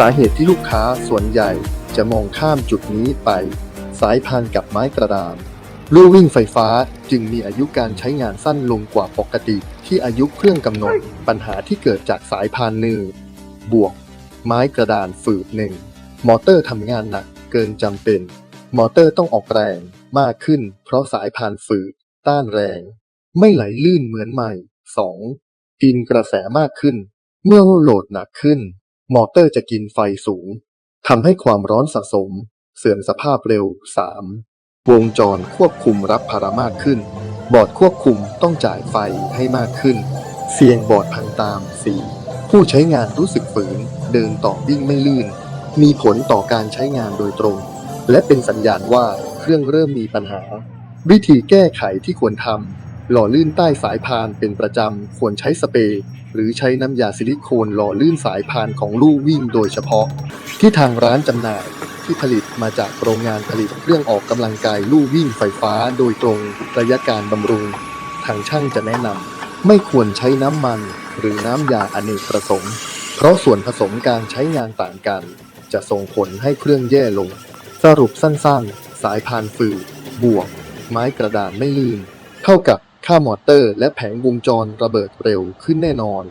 สาเหตุที่ลูกค้าส่วนใหญ่จะมองข้ามจุดนี้ไป สายพานกับไม้กระดานลู่วิ่งไฟฟ้าจึงมีอายุการใช้งานสั้นลงกว่าปกติที่อายุเครื่องกำหนด ปัญหาที่เกิดจากสายพานหนืดบวก ไม้กระดานฝืดหนึ่งมอเตอร์ทำงานหนักเกินจำเป็น มอเตอร์ต้องออกแรงมากขึ้น เพราะสายพานฝืดต้านแรง ไม่ไหลลื่นเหมือนใหม่ 2. กินกระแสมากขึ้น เมื่อโหลดหนักขึ้น มอเตอร์จะกินไฟสูงทำให้ความร้อนสะสม เสื่อมสภาพเร็ว 3. วงจรควบคุมรับภาระมากขึ้น บอร์ดควบคุมต้องจ่ายไฟให้มากขึ้น เสี่ยงบอร์ดพังตาม 4. ผู้ใช้งานรู้สึกฝืน เดินต่อวิ่งไม่ลื่น มีผลต่อการใช้งานโดยตรง และเป็นสัญญาณว่าเครื่องเริ่มมีปัญหา วิธีแก้ไขที่ควรทำหล่อลื่นใต้สายพานเป็นประจำ ควรใช้สเปรย์ หรือใช้น้ำยาซิลิโคนหล่อลื่นสายพานของลู่วิ่งโดยเฉพาะ ที่ทางร้านจำหน่ายที่ผลิตมาจากโรงงานผลิตเครื่องออกกำลังกายลู่วิ่งไฟฟ้าโดยตรงระยะการบำรุง ทางช่างจะแนะนำไม่ควรใช้น้ำมันหรือน้ำยาอเนกประสงค์ เพราะส่วนผสมการใช้งานต่างกัน จะส่งผลให้เครื่องแย่ลง สรุปสั้นๆ สายพานฝืดบวก ไม้กระดานไม่ลื่น เท่ากับ ค่ามอเตอร์ และแผงวงจรระเบิดเร็วขึ้นแน่นอน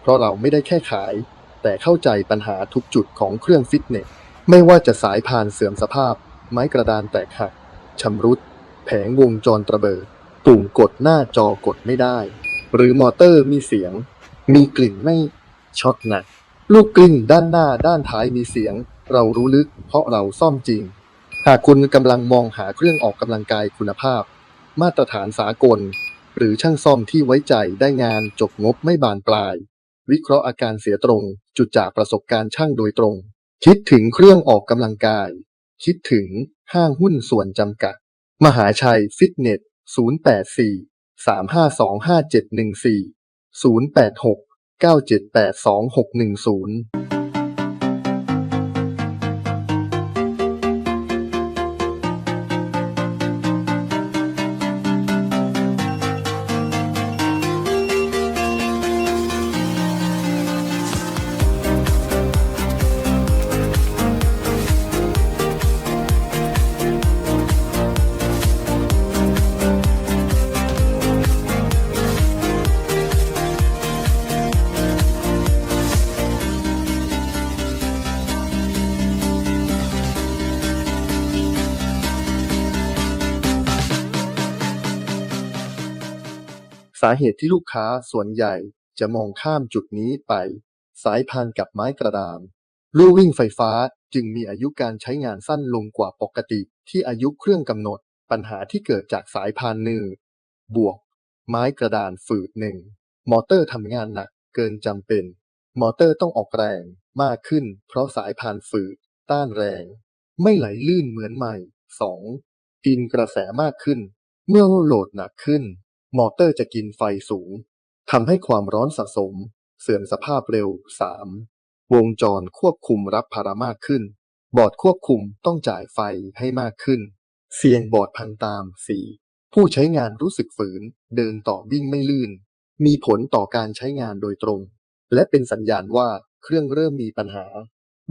เพราะเราไม่ได้แค่ขาย แต่เข้าใจปัญหาทุกจุดของเครื่องฟิตเนส ไม่ว่าจะสายพานเสื่อมสภาพ ไม้กระดานแตกหักชำรุด แผงวงจรระเบิด ปุ่มกดหน้าจอกดไม่ได้ หรือมอเตอร์มีเสียง มีกลิ่นไม่ช็อตหนักลูกกลิ้งด้านหน้าด้านท้ายมีเสียง เรารู้ลึกเพราะเราซ่อมจริง หากคุณกำลังมองหาเครื่องออกกำลังกายคุณภาพ มาตรฐานสากล หรือช่างซ่อมที่ไว้ใจได้งานจบงบไม่บานปลาย วิเคราะห์อาการเสียตรง จุดจากประสบการณ์ช่างโดยตรง คิดถึงเครื่องออกกำลังกาย คิดถึงห้างหุ้นส่วนจำกัด มหาชัยฟิตเนส 084 352 5714 086 978 สาเหตุที่ลูกค้าส่วนใหญ่จะมองข้ามจุดนี้ไป สายพานกับไม้กระดานลู่วิ่งไฟฟ้าจึงมีอายุการใช้งานสั้นลงกว่าปกติที่อายุเครื่องกำหนด ปัญหาที่เกิดจากสายพานหนืดบวก ไม้กระดานฝืดหนึ่งมอเตอร์ทำงานหนักเกินจำเป็น มอเตอร์ต้องออกแรงมากขึ้น เพราะสายพานฝืดต้านแรง ไม่ไหลลื่นเหมือนใหม่ 2. กินกระแสมากขึ้น เมื่อโหลดหนักขึ้น มอเตอร์จะกินไฟสูงทำให้ความร้อนสะสม เสื่อมสภาพเร็ว 3. วงจรควบคุมรับภาระมากขึ้น บอร์ดควบคุมต้องจ่ายไฟให้มากขึ้น เสี่ยงบอร์ดพังตาม 4. ผู้ใช้งานรู้สึกฝืน เดินต่อวิ่งไม่ลื่น มีผลต่อการใช้งานโดยตรง และเป็นสัญญาณว่าเครื่องเริ่มมีปัญหา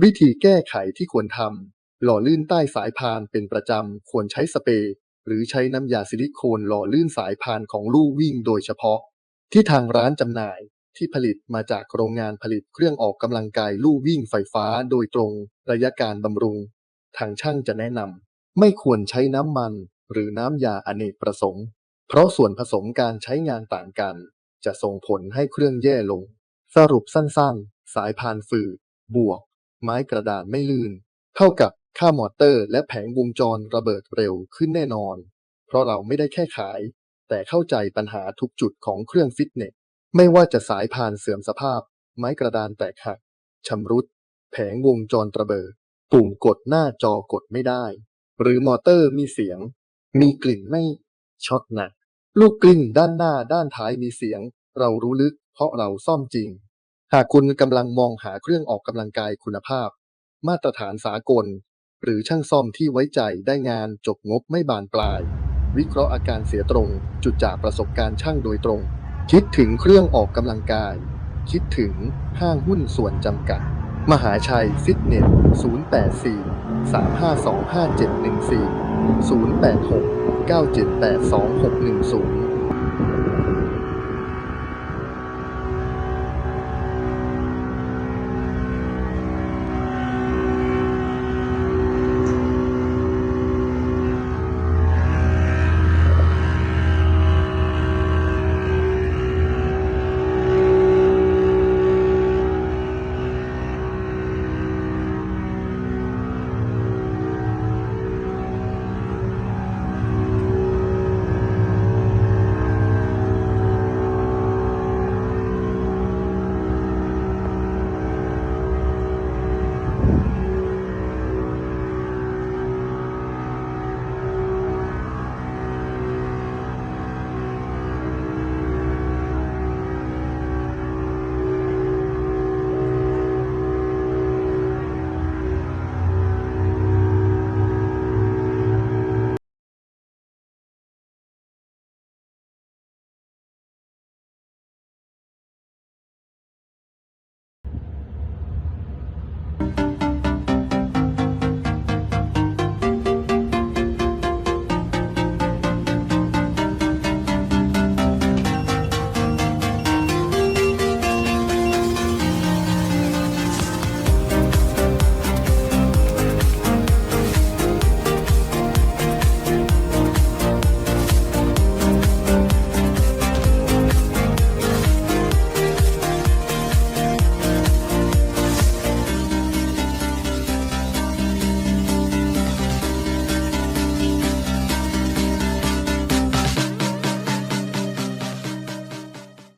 วิธีแก้ไขที่ควรทำหล่อลื่นใต้สายพานเป็นประจำ ควรใช้สเปรย์ หรือใช้น้ำยาซิลิโคนหล่อลื่นสายพานของลู่วิ่งโดยเฉพาะ ที่ทางร้านจำหน่ายที่ผลิตมาจากโรงงานผลิตเครื่องออกกำลังกายลู่วิ่งไฟฟ้าโดยตรงระยะการบำรุง ทางช่างจะแนะนำไม่ควรใช้น้ำมัน หรือน้ำยาอเนกประสงค์ เพราะส่วนผสมการใช้งานต่างกัน จะส่งผลให้เครื่องแย่ลง สรุปสั้นๆ สายพานฝืดบวก ไม้กระดานไม่ลื่น เท่ากับ ค่ามอเตอร์และแผงวงจรระเบิดเร็วขึ้นแน่นอน เพราะเราไม่ได้แค่ขาย แต่เข้าใจปัญหาทุกจุดของเครื่องฟิตเนส ไม่ว่าจะสายพานเสื่อมสภาพ ไม้กระดานแตกหักชำรุด แผงวงจรระเบิด ปุ่มกดหน้าจอกดไม่ได้ หรือมอเตอร์มีเสียง มีกลิ่นไม่ช็อตหนักลูกกลิ้งด้านหน้าด้านท้ายมีเสียง เรารู้ลึก เพราะเราซ่อมจริง หากคุณกำลังมองหาเครื่องออกกำลังกายคุณภาพ มาตรฐานสากล หรือช่างซ่อมที่ไว้ใจได้งานจบงบไม่บานปลาย วิเคราะห์อาการเสียตรง จุดจากประสบการณ์ช่างโดยตรง คิดถึงเครื่องออกกำลังกาย คิดถึงห้างหุ้นส่วนจำกัด มหาชัยฟิตเนส 084 3525714 086 9782610